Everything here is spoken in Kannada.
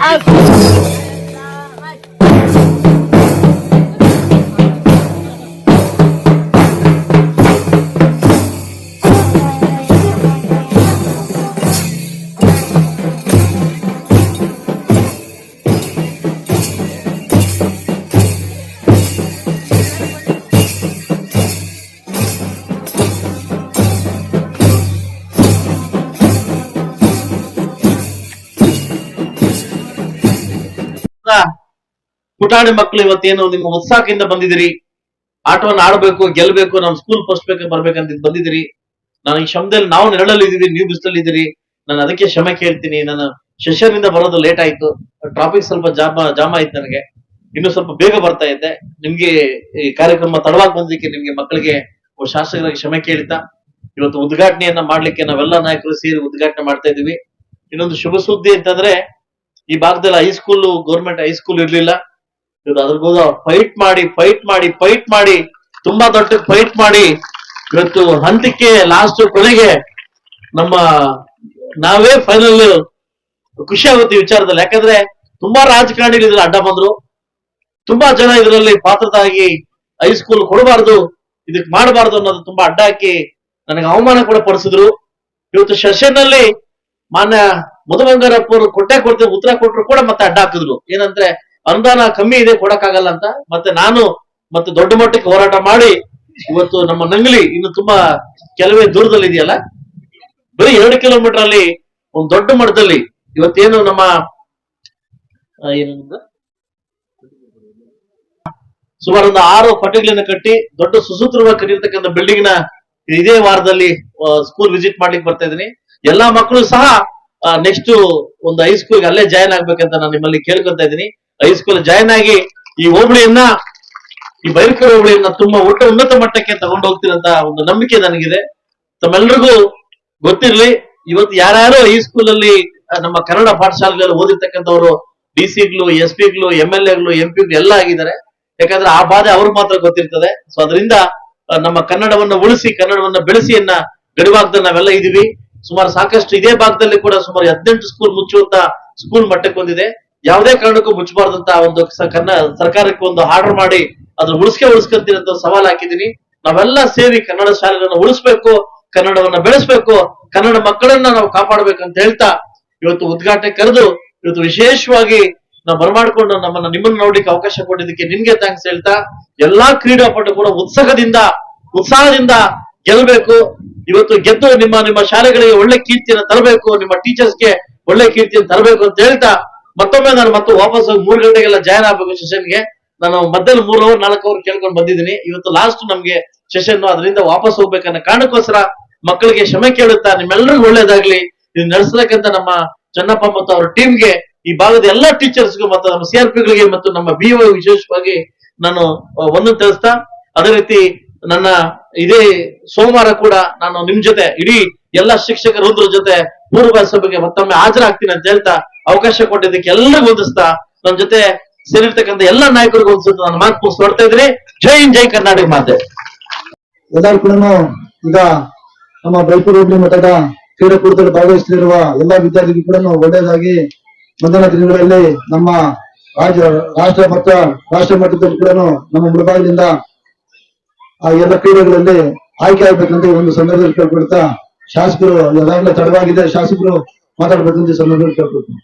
out. ಪುಟಾಣಿ ಮಕ್ಕಳು ಇವತ್ತೇನು ನಿಮ್ಮ ಉತ್ಸಾಹದಿಂದ ಬಂದಿದ್ದೀರಿ? ಆಟವನ್ನು ಆಡಬೇಕು, ಗೆಲ್ಬೇಕು, ನಮ್ಮ ಸ್ಕೂಲ್ ಫಸ್ಟ್ ಬೇಕು ಬರ್ಬೇಕಂತ ಬಂದಿದ್ದೀರಿ. ನಾನು ಈ ಶಬ್ದದಲ್ಲಿ ನಾವು ನೆರಳಲ್ಲಿ ಇದೀವಿ ನೀವು ಬಿಸಿಲಲ್ಲಿ ಇದ್ದೀರಿ. ನಾನು ಅದಕ್ಕೆ ಕ್ಷಮೆ ಕೇಳ್ತೀನಿ. ನಾನು ಸೆಷನ್ ಇಂದ ಬರೋದು ಲೇಟ್ ಆಯ್ತು. ಟ್ರಾಫಿಕ್ ಸ್ವಲ್ಪ ಜಾಮ ಜಾಮ ಆಯ್ತು ನನಗೆ. ಇನ್ನು ಸ್ವಲ್ಪ ಬೇಗ ಬರ್ತಾ ಇದ್ದೆ. ನಿಮ್ಗೆ ಈ ಕಾರ್ಯಕ್ರಮ ತಡವಾಗಿ ಬಂದಿದ್ದಕ್ಕೆ ನಿಮ್ಗೆ ಮಕ್ಕಳಿಗೆ ಶಾಸಕರಾಗಿ ಕ್ಷಮೆ ಕೇಳ್ತಾ, ಇವತ್ತು ಉದ್ಘಾಟನೆಯನ್ನ ಮಾಡ್ಲಿಕ್ಕೆ ನಾವೆಲ್ಲ ನಾಯಕರು ಸೇರಿ ಉದ್ಘಾಟನೆ ಮಾಡ್ತಾ ಇದೀವಿ ಇನ್ನೊಂದು ಶುಭ ಸುದ್ದಿ ಅಂತಂದ್ರೆ ಈ ಭಾಗದಲ್ಲಿ ಹೈಸ್ಕೂಲ್ ಗೌರ್ಮೆಂಟ್ ಹೈಸ್ಕೂಲ್ ಇರ್ಲಿಲ್ಲ. ಇವತ್ತು ಅದ್ರಗೋದ ಫೈಟ್ ಮಾಡಿ ಫೈಟ್ ಮಾಡಿ ಫೈಟ್ ಮಾಡಿ, ತುಂಬಾ ದೊಡ್ಡ ಫೈಟ್ ಮಾಡಿ ಇವತ್ತು ಹಂತಕ್ಕೆ ಲಾಸ್ಟ್ ಕೊನೆಗೆ ನಮ್ಮ ನಾವೇ ಫೈನಲ್ ಖುಷಿ ಆಗುತ್ತೆ ವಿಚಾರದಲ್ಲಿ. ಯಾಕಂದ್ರೆ ತುಂಬಾ ರಾಜಕಾರಣಿಗಳು ಇದ್ರಲ್ಲಿ ಅಡ್ಡ ಬಂದ್ರು. ತುಂಬಾ ಜನ ಇದರಲ್ಲಿ ಪಾತ್ರದಾಗಿ ಹೈಸ್ಕೂಲ್ ಕೊಡಬಾರ್ದು, ಇದಕ್ ಮಾಡಬಾರ್ದು ಅನ್ನೋದು ತುಂಬಾ ಅಡ್ಡ ಹಾಕಿ ನನಗೆ ಅವಮಾನ ಕೂಡ ಪಡಿಸಿದ್ರು. ಇವತ್ತು ಸೆಷನ್ನಲ್ಲಿ ಮಾನ್ಯ ಮಧುಬಂಗಾರಪ್ಪ ಅವರು ಕೊಟ್ಟೆ ಕೊಡ್ತೇವೆ, ಉತ್ತರ ಕೊಟ್ಟರು ಕೂಡ ಮತ್ತೆ ಅಡ್ಡ ಹಾಕಿದ್ರು. ಏನಂದ್ರೆ ಅನುದಾನ ಕಮ್ಮಿ ಇದೆ, ಕೊಡಕ್ಕಾಗಲ್ಲ ಅಂತ. ಮತ್ತೆ ನಾನು ಮತ್ತೆ ದೊಡ್ಡ ಮಟ್ಟಕ್ಕೆ ಹೋರಾಟ ಮಾಡಿ ಇವತ್ತು ನಮ್ಮ ನಂಗ್ಲಿ ಇನ್ನು ತುಂಬಾ ಕೆಲವೇ ದೂರದಲ್ಲಿ ಇದೆಯಲ್ಲ, ಬರೀ ಎರಡು ಕಿಲೋಮೀಟರ್ ಅಲ್ಲಿ ಒಂದು ದೊಡ್ಡ ಮಟ್ಟದಲ್ಲಿ ಇವತ್ತೇನು ನಮ್ಮ ಏನಂದ್ರೆ ಏನದು? ಸುಮಾರು ಒಂದು ಆರು ಪಟ್ಟಿಗಳನ್ನ ಕಟ್ಟಿ ದೊಡ್ಡ ಸುಸೂತ್ರವಾಗಿ ಕಟ್ಟಿರ್ತಕ್ಕಂಥ ಬಿಲ್ಡಿಂಗ್ನ ಇದೇ ವಾರದಲ್ಲಿ ಸ್ಕೂಲ್ ವಿಸಿಟ್ ಮಾಡ್ಲಿಕ್ಕೆ ಬರ್ತಾ ಇದೀನಿ ಎಲ್ಲಾ ಮಕ್ಕಳು ಸಹ ನೆಕ್ಸ್ಟ್ ಒಂದು ಹೈಸ್ಕೂಲ್ ಅಲ್ಲೇ ಜಾಯ್ನ್ ಆಗ್ಬೇಕಂತ ನಾನು ನಿಮ್ಮಲ್ಲಿ ಕೇಳ್ಕೊತಾ ಇದ್ದೀನಿ. ಹೈಸ್ಕೂಲ್ ಜಾಯ್ನ್ ಆಗಿ ಈ ಹೋಬಳಿಯನ್ನ, ಈ ಬೈರ್ಕರ್ ಹೋಬಳಿಯನ್ನ ತುಂಬಾ ಊಟ ಉನ್ನತ ಮಟ್ಟಕ್ಕೆ ತಗೊಂಡು ಹೋಗ್ತೀರಂತ ಒಂದು ನಂಬಿಕೆ ನನಗಿದೆ. ತಮ್ಮೆಲ್ರಿಗೂ ಗೊತ್ತಿರ್ಲಿ, ಇವತ್ತು ಯಾರ್ಯಾರು ಹೈಸ್ಕೂಲ್ ಸ್ಕೂಲ್ ಅಲ್ಲಿ ನಮ್ಮ ಕನ್ನಡ ಪಾಠಶಾಲೆಗಳಲ್ಲಿ ಓದಿರ್ತಕ್ಕಂಥವ್ರು ಡಿ ಸಿಗ್ಲು ಎಸ್ ಪಿಗ್ಲು ಎಂ ಎಲ್ ಎಗಳು ಎಂ ಪಿಗ್ಲು ಎಲ್ಲ ಆಗಿದ್ದಾರೆ. ಯಾಕಂದ್ರೆ ಆ ಬಾಧೆ ಅವ್ರಿಗೆ ಮಾತ್ರ ಗೊತ್ತಿರ್ತದೆ. ಸೊ ಅದರಿಂದ ನಮ್ಮ ಕನ್ನಡವನ್ನ ಉಳಿಸಿ, ಕನ್ನಡವನ್ನ ಬೆಳೆಸಿಯನ್ನ ಗಡಿವಾಗ್ದ ನಾವೆಲ್ಲ ಇದೀವಿ. ಸುಮಾರು ಸಾಕಷ್ಟು ಇದೇ ಭಾಗದಲ್ಲಿ ಕೂಡ ಸುಮಾರು ಹದಿನೆಂಟು ಸ್ಕೂಲ್ ಮುಚ್ಚುವಂತ ಸ್ಕೂಲ್ ಮಟ್ಟಕ್ಕೆ ಬಂದಿದೆ ಯಾವುದೇ ಕಾರಣಕ್ಕೂ ಮುಚ್ಚಬಾರ್ದಂತ ಒಂದು ಸ- ಕನ್ನ ಸರ್ಕಾರಕ್ಕೆ ಒಂದು ಆರ್ಡರ್ ಮಾಡಿ ಅದನ್ನ ಉಳಿಸ್ಕೆ, ಉಳಿಸ್ಕೊಂತೀನಿ ಅಂತ ಸವಾಲ್ ಹಾಕಿದೀನಿ. ನಾವೆಲ್ಲ ಸೇರಿ ಕನ್ನಡ ಶಾಲೆಗಳನ್ನ ಉಳಿಸ್ಬೇಕು, ಕನ್ನಡವನ್ನ ಬೆಳೆಸ್ಬೇಕು, ಕನ್ನಡ ಮಕ್ಕಳನ್ನ ನಾವು ಕಾಪಾಡ್ಬೇಕಂತ ಹೇಳ್ತಾ ಇವತ್ತು ಉದ್ಘಾಟನೆ ಕರೆದು ಇವತ್ತು ವಿಶೇಷವಾಗಿ ನಾವು ಬರಮಾಡ್ಕೊಂಡು ನಮ್ಮನ್ನ ನಿಮ್ಮನ್ನ ನೋಡ್ಲಿಕ್ಕೆ ಅವಕಾಶ ಕೊಟ್ಟಿದ್ದಕ್ಕೆ ನಿಮ್ಗೆ ಥ್ಯಾಂಕ್ಸ್ ಹೇಳ್ತಾ ಎಲ್ಲಾ ಕ್ರೀಡಾಪಟು ಕೂಡ ಉತ್ಸಾಹದಿಂದ ಉತ್ಸಾಹದಿಂದ ಗೆಲ್ಬೇಕು. ಇವತ್ತು ಗೆದ್ದು ನಿಮ್ಮ ನಿಮ್ಮ ಶಾಲೆಗಳಿಗೆ ಒಳ್ಳೆ ಕೀರ್ತಿಯನ್ನು ತರಬೇಕು, ನಿಮ್ಮ ಟೀಚರ್ಸ್ಗೆ ಒಳ್ಳೆ ಕೀರ್ತಿಯನ್ನು ತರಬೇಕು ಅಂತ ಹೇಳ್ತಾ ಮತ್ತೊಮ್ಮೆ ನಾನು ಮತ್ತೆ ವಾಪಸ್ ಮೂರು ಗಂಟೆಗೆಲ್ಲ ಜಾಯ್ನ್ ಆಗ್ಬೇಕು ಸೆಷನ್ಗೆ. ನಾನು ಮಧ್ಯದಲ್ಲಿ ಮೂರು ಅವರ್ ನಾಲ್ಕು ಅವರ್ ಕೇಳ್ಕೊಂಡು ಬಂದಿದ್ದೀನಿ. ಇವತ್ತು ಲಾಸ್ಟ್ ನಮ್ಗೆ ಸೆಷನ್ ಅದರಿಂದ ವಾಪಸ್ ಹೋಗ್ಬೇಕನ್ನ ಕಾರಣಕ್ಕೋಸ್ಕರ ಮಕ್ಕಳಿಗೆ ಕ್ಷಮೆ ಕೇಳುತ್ತಾ ನಿಮ್ಮೆಲ್ಲರಿಗೂ ಒಳ್ಳೇದಾಗ್ಲಿ ಇದು ನಡೆಸಬೇಕಂತ ನಮ್ಮ ಚನ್ನಪ್ಪ ಮತ್ತು ಅವರ ಟೀಮ್ಗೆ ಈ ಭಾಗದ ಎಲ್ಲಾ ಟೀಚರ್ಸ್ಗೂ ಮತ್ತು ನಮ್ಮ ಸಿಆರ್ಪಿಗಳಿಗೆ ಮತ್ತು ನಮ್ಮ ಬಿ ವಿಶೇಷವಾಗಿ ನಾನು ಒಂದು ತಿಳಿಸ್ತಾ, ಅದೇ ರೀತಿ ನನ್ನ ಇದೇ ಸೋಮವಾರ ಕೂಡ ನಾನು ನಿಮ್ ಜೊತೆ, ಇಡೀ ಎಲ್ಲ ಶಿಕ್ಷಕರೋದ್ರ ವೃಂದರ ಜೊತೆ ಪೂರ್ವ ಸಭೆಗೆ ಮತ್ತೊಮ್ಮೆ ಹಾಜರಾಗ್ತೀನಿ ಅಂತ ಹೇಳ್ತಾ ಅವಕಾಶ ಕೊಟ್ಟಿದ್ದಕ್ಕೆ ಎಲ್ಲರಿಗೂ ಹೊಂದಿಸ್ತಾ ನನ್ನ ಜೊತೆ ಸೇರಿರ್ತಕ್ಕಂಥ ಎಲ್ಲ ನಾಯಕರಿಗೂ ಹೊಂದಿಸ್ತಾ ನಾನು ಮಾತು ಮುಗಿಸ್ಕೊಡ್ತಾ ಇದ್ರಿ ಜೈ ಜೈ ಕರ್ನಾಟಕ ಮಾತೆ. ಎಲ್ಲರೂ ಕೂಡ ಈಗ ನಮ್ಮ ಬೈಪುರ ಹೋಬಳಿ ಮಠದ ಕ್ರೀಡಾಕೂಟದಲ್ಲಿ ಭಾಗವಹಿಸಲಿರುವ ಎಲ್ಲಾ ವಿದ್ಯಾರ್ಥಿಗಳು ಕೂಡ ಒಳ್ಳೆಯದಾಗಿ ಮುಂದಿನ ದಿನಗಳಲ್ಲಿ ನಮ್ಮ ರಾಜ್ಯ, ರಾಷ್ಟ್ರ ಮಟ್ಟ, ರಾಷ್ಟ್ರ ಮಟ್ಟದಲ್ಲಿ ಕೂಡ ನಮ್ಮ ಮುಳಬಾಗಿಲಿಂದ ಆ ಎಲ್ಲ ಕ್ರೀಡೆಗಳಲ್ಲಿ ಆಯ್ಕೆ ಆಗ್ಬೇಕಂತ ಒಂದು ಸಂದರ್ಭದಲ್ಲಿ ಕೇಳ್ಕೊಳ್ತಾ ಶಾಸಕರು ಎಲ್ಲ ತಡವಾಗಿದೆ. ಶಾಸಕರು ಮಾತಾಡ್ಬೇಕಂತ ಸಂದರ್ಭದಲ್ಲಿ ಕೇಳ್ಕೊಳ್ತೀನಿ.